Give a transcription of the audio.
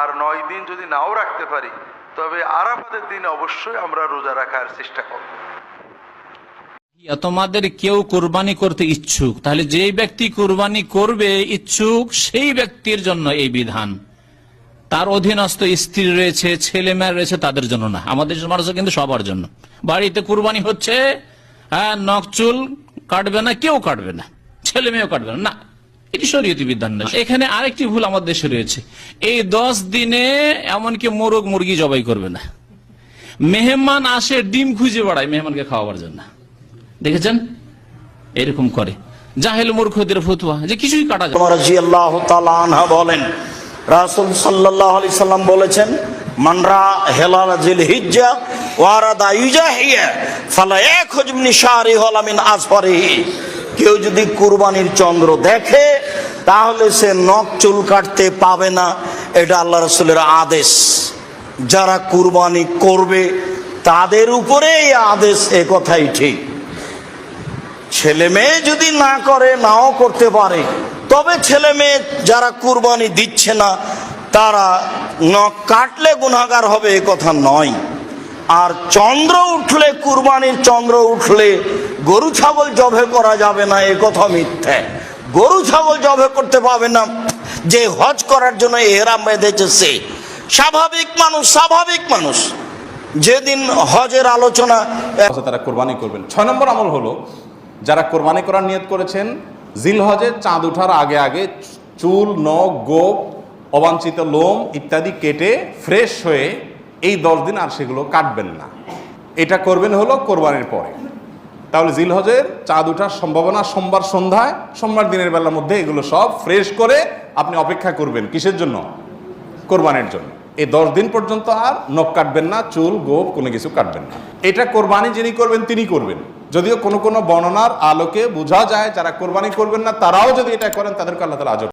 আর নয় দিন যদি নাও রাখতে পারি, তবে আরাফাতের দিন অবশ্যই আমরা রোজা রাখার চেষ্টা করব। তোমাদের কেউ কোরবানি করতে ইচ্ছুক, তাহলে যে ব্যক্তি কোরবানি করবে ইচ্ছুক, সেই ব্যক্তির জন্য এই বিধান। তার অধীনস্থ স্ত্রী রয়েছে, ছেলে মেয়ে রয়েছে, তাদের জন্য না। আমাদের মানুষের কিন্তু সবার জন্য। বাড়িতে কুরবানি হচ্ছে হ্যাঁ নকচুল কাটবে না, কেউ কাটবে না, ছেলে মেয়েও কাটবে না। না এখানে আরেকটি ভুল আমাদের দেশে রয়েছে। এই দশ দিনে এমনকি মোরগ মুরগি জবাই করবে না। মেহমান আসে, ডিম খুঁজে বেড়ায়, মেহমানকে খাওয়াবার জন্য। দেখেছেন? এরকম করে। জাহেল মূর্খদের ফতুয়া, যে কিছুই কাটা যায় বলেন, রাসূল আলাইহি সাল্লাম বলেছেন, মানরা হেলাল জিল হিজ্জা ওয়ারাদা ইউজাহিয়া, ফালা ইয়াখুজ মিন শারিহি ওয়ালা মিন আসফারিহি। কেউ যদি কুরবানির চন্দ্র দেখে তাহলে সে নখ চুল কাটতে পাবে না। এটা আল্লাহ রাসূলের আদেশ। যারা কুরবানি করবে, তাদের উপরে এই আদেশ এ কথাই ঠিক। ছেলে মেয়ে যদি না করে, নাও করতে পারে। তবে ছেলে মেয়ে যারা কুরবানি দিচ্ছে না, তারা নখ কাটলে গুণাগার হবে এ কথা নয়। আর চন্দ্র উঠলে, কুরবানির চন্দ্র উঠলে গরু, ছাগল জবে করা যাবে না, এ কথা মিথ্যে। গরু, ছাগল জবে করতে পাবে না। যে হজ করার জন্য এহরাম বেঁধেছে সে। স্বাভাবিক মানুষ স্বাভাবিক মানুষ। যেদিন হজের আলোচনা অবস্থা তারা কোরবানি করবেন। ছয় নম্বর আমল হলো, যারা কোরবানি করার নিয়ত করেছেন জিল হজের চাঁদ ওঠার আগে আগে চুল, নখ, গোপ, অবাঞ্ছিত লোম ইত্যাদি কেটে ফ্রেশ হয়ে এই দশ দিন আর সেগুলো কাটবেন না। এটা করবেন হলো কোরবানির পরে। তাহলে জিল হজের চাঁদ ওঠার সম্ভাবনা সোমবার সন্ধ্যায়, সোমবার দিনের বেলার মধ্যে এগুলো সব ফ্রেশ করে আপনি অপেক্ষা করবেন। কিসের জন্য? কোরবানির জন্য। এই দশ দিন পর্যন্ত আর নখ কাটবেন না, চুল গোপ কোনো কিছু কাটবেন না। এটা কোরবানি যিনি করবেন, তিনি করবেন। যদিও কোনো কোনো বর্ণনার আলোকে বোঝা যায়, যারা কোরবানি করবেন না, তারাও যদি এটা করেন, তাদেরকে আল্লাহ তালা আজব